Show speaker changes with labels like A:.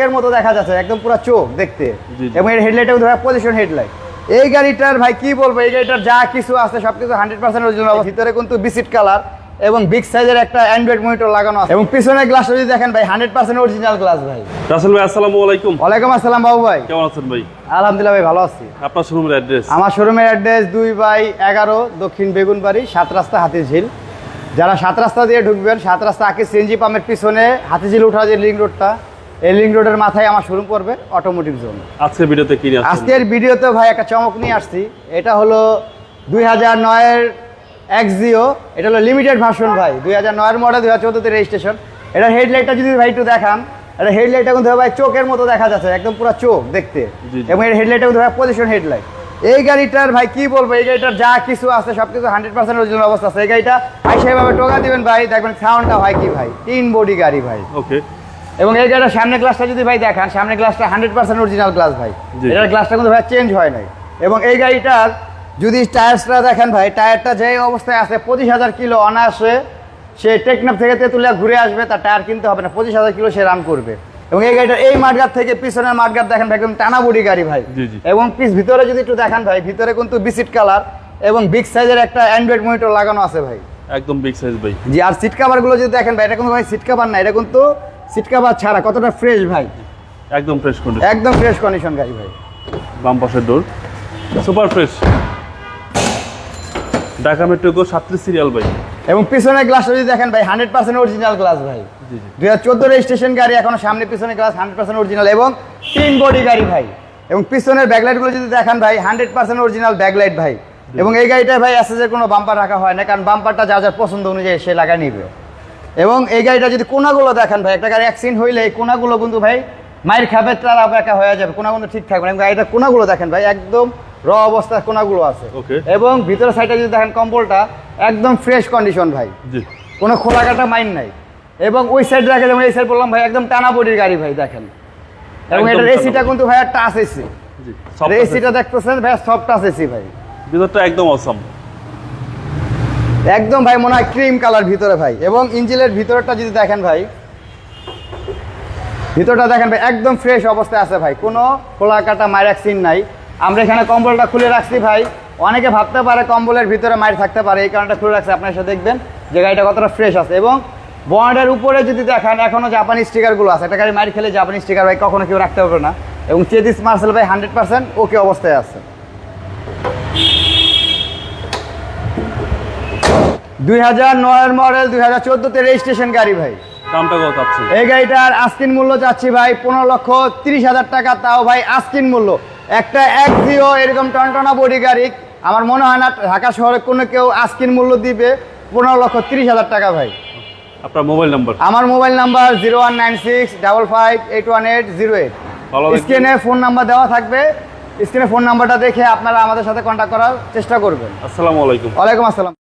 A: চোখের মতো দেখা যাচ্ছে একদম পুরো চোখ দেখতে। এবং এর হেডলাইটটা কিন্তু পজিশন হেডলাইট এই গাড়িটার ভাই কি বলব এই গাড়িটার যা কিছু আছে সবকিছু হান্ড্রেড পার্সেন্ট অরিজিনাল ভিতরে কিন্তু বিসিট কালার এবং বিগ সাইজের একটা অ্যান্ড্রয়েড মনিটর লাগানো আছে। এবং পিছনের গ্লাসটা যদি দেখেন ভাই হান্ড্রেড পার্সেন্ট অরিজিনাল গ্লাস ভাই।
B: রাসেল ভাই আসসালামু আলাইকুম।
A: ওয়ালাইকুম আসসালাম বাবু ভাই।
B: কেমন আছেন ভাই?
A: আলহামদুলিল্লাহ ভাই ভালো আছি।
B: আপনার শোরুমের অ্যাড্রেস
A: আমার শোরুমের অ্যাড্রেস দুই বাই এগারো দক্ষিণ বেগুনবাড়ি সাত রাস্তা হাতিঝিল। যারা সাত রাস্তা দিয়ে ঢুকবেন সাত রাস্তা আগে সিএনজি পাম্পের পিছনে হাতিঝিল উঠা যে লিঙ্ক রোডটা লিঙ্ক রোডের মাথায় আমার শোরুম পড়বে অটোমোটিভ জোন
B: আজকের ভিডিওতে আসছেন?
A: আজকের ভিডিওতে ভাই একটা চমক নিয়ে আসছি। এটা হলো দুই হাজার নয়ের এক্সিও এটা হলো লিমিটেড ভার্সন ভাই। দুই হাজার নয়ের মডেল দুই হাজার চোদ্দোতে রেজিস্ট্রেশন এটার হেডলাইটটা যদি ভাই একটু দেখান এটা হেডলাইটটা কিন্তু ভাই চোখের মতো দেখা যাচ্ছে একদম পুরো চোখ দেখতে। এবং এর হেডলাইটটা কিন্তু ভাই পজিশন হেডলাইট এই গাড়িটার ভাই কি বলব এই গাড়িটার যা কিছু আছে সব কিছু হান্ড্রেড পার্সেন্ট অরিজিনাল অবস্থা আছে। এই গাড়িটা ভাই সেভাবে টোকা দিবেন ভাই দেখবেন সাউন্ডটা হয় কি ভাই? তিন বডি গাড়ি ভাই।
B: ওকে
A: এবং এই গাড়িটার সামনে গ্লাসটা যদি ভাই দেখান সামনে গ্লাসটা হান্ড্রেড পার্সেন্ট অরিজিনাল গ্লাস ভাই। এটার গ্লাসটা কিন্তু ভাই চেঞ্জ হয় নাই। এবং এই গাড়িটার যদি টায়ার্সটা দেখেন ভাই টায়ারটা যে অবস্থায় আছে পঁচিশ হাজার কিলো অনায়াসে সে টেকনাফ থেকে তেঁতুলিয়া ঘুরে আসবে তার টায়ার কিনতে হবে না পঁচিশ হাজার কিলো সে রান করবে। এবং এই গাড়িটার এই মাঠগার থেকে পিছনের মাঠগার দেখেন ভাই একদম টানা বডি গাড়ি ভাই। এবং পিস ভিতরে যদি একটু দেখান ভাই ভিতরে কিন্তু বিসিট কালার এবং বিগ সাইজের একটা অ্যান্ড্রয়েড মনিটর লাগানো আছে ভাই।
B: একদম বিগ সাইজ ভাই।
A: জি আর সিট কাভারগুলো যদি দেখেন ভাই এটা কিন্তু ভাই সিট কাভার না এটা কিন্তু সিট কাভার ছাড়া কতটা ফ্রেশ ভাই?
B: একদম ফ্রেশ কন্ডিশন
A: একদম ফ্রেশ কন্ডিশন গাড়ি ভাই।
B: বাম পাশের door super fresh Dhaka metro গো সাতত্রিশ সিরিয়াল ভাই।
A: এবং পিছনের গ্লাসটা যদি দেখেন ভাই হান্ড্রেড পার্সেন্ট অরিজিনাল গ্লাস ভাই।
B: জি জি।
A: দুই হাজার চোদ্দ রেজিস্ট্রেশন গাড়ি এখনও সামনে পিছনে গ্লাস হান্ড্রেড পার্সেন্ট অরিজিনাল এবং তিন বডি গাড়ি ভাই। এবং পিছনের ব্যাকলাইটগুলো যদি দেখেন ভাই হান্ড্রেড পার্সেন্ট অরিজিনাল ব্যাকলাইট ভাই। এবং এই গাড়িটায় ভাই এসএসের কোনো বাম্পার রাখা হয় না কারণ বাম্পারটা যা যার পছন্দ অনুযায়ী সে লাগা নিবে। এবং এই গাড়িটা যদি কোনাগুলো দেখেন ভাই একটা গাড়ি অ্যাক্সিডেন্ট হইলে এই কোনাগুলো কিন্তু ভাই মায়ের খাবে তারা একা হয়ে যাবে কোনা কিন্তু ঠিক থাকবে না। এবং গাড়িটা কোনাগুলো দেখেন ভাই একদম র অবস্থায় কোনাগুলো আছে। এবং ভিতরের সাইডে যদি দেখেন কম্বলটা একদম ফ্রেশ কন্ডিশন ভাই। কোনো খোলা কাটা মাইন্ড নাই। এবং ওই সাইড দেখে যেমন এই সাইড বললাম ভাই একদম টানা বডির গাড়ি ভাই দেখেন। এবং এটার এসিটা কিন্তু ভাই টাচ এসি। এসিটা দেখতেছেন ভাই সব টাচ এসি ভাই।
B: ভিতরটা একদম অসম
A: একদম ভাই, মনে হয় ক্রিম কালার ভিতরে ভাই। এবং ইঞ্জিলের ভিতরটা যদি দেখেন ভাই, ভিতরটা দেখেন ভাই, একদম ফ্রেশ অবস্থায় আছে ভাই। কোনো খোলা কাটা মায়ের সিন নাই। আমরা এখানে কম্বলটা খুলে রাখছি ভাই। অনেকে ভাবতে পারে কম্বলের ভিতরে মায়ের থাকতে পারে, এই কারণটা খুলে রাখছি, আপনার সাথে দেখবেন যে গাড়িটা কতটা ফ্রেশ আছে। এবং বন্ডের উপরে যদি দেখেন, এখনও জাপানি স্টিকারগুলো আছে। একটা গাড়ি মায়ের খেলে জাপানি স্টিকার ভাই কখনো কেউ রাখতে পারবে না। এবং চেতিস মার্সেল ভাই হান্ড্রেড পার্সেন্ট ওকে অবস্থায় আছে। দুই হাজার নয়ের মডেল দুই হাজার চোদ্দোতে রেজিস্ট্রেশন গাড়ি ভাই।
B: দামটা কত চাচ্ছেন?
A: এই গাড়িটার আস্কিন মূল্য চাচ্ছি ভাই পনেরো লক্ষ তিরিশ হাজার টাকা। তাও ভাই আস্কিন মূল্য। একটা এক জিও এরকম টনটনা বডি গাড়ি আমার মনে হয় না ঢাকা শহরে কোনো কেউ আস্কিন মূল্য দিবে পনেরো লক্ষ তিরিশ হাজার টাকা ভাই।
B: আপনার মোবাইল নাম্বার
A: আমার mobile number zero one nine six double five eight one eight zero eight
B: ভালো থাকবেন।
A: স্ক্রিনে ফোন নাম্বার দেওয়া থাকবে। স্ক্রিনে ফোন নাম্বারটা দেখে আপনারা আমাদের সাথে কন্ট্যাক্ট করার চেষ্টা করবেন।
B: আসসালামু আলাইকুম।
A: ওয়ালাইকুম আসসালাম।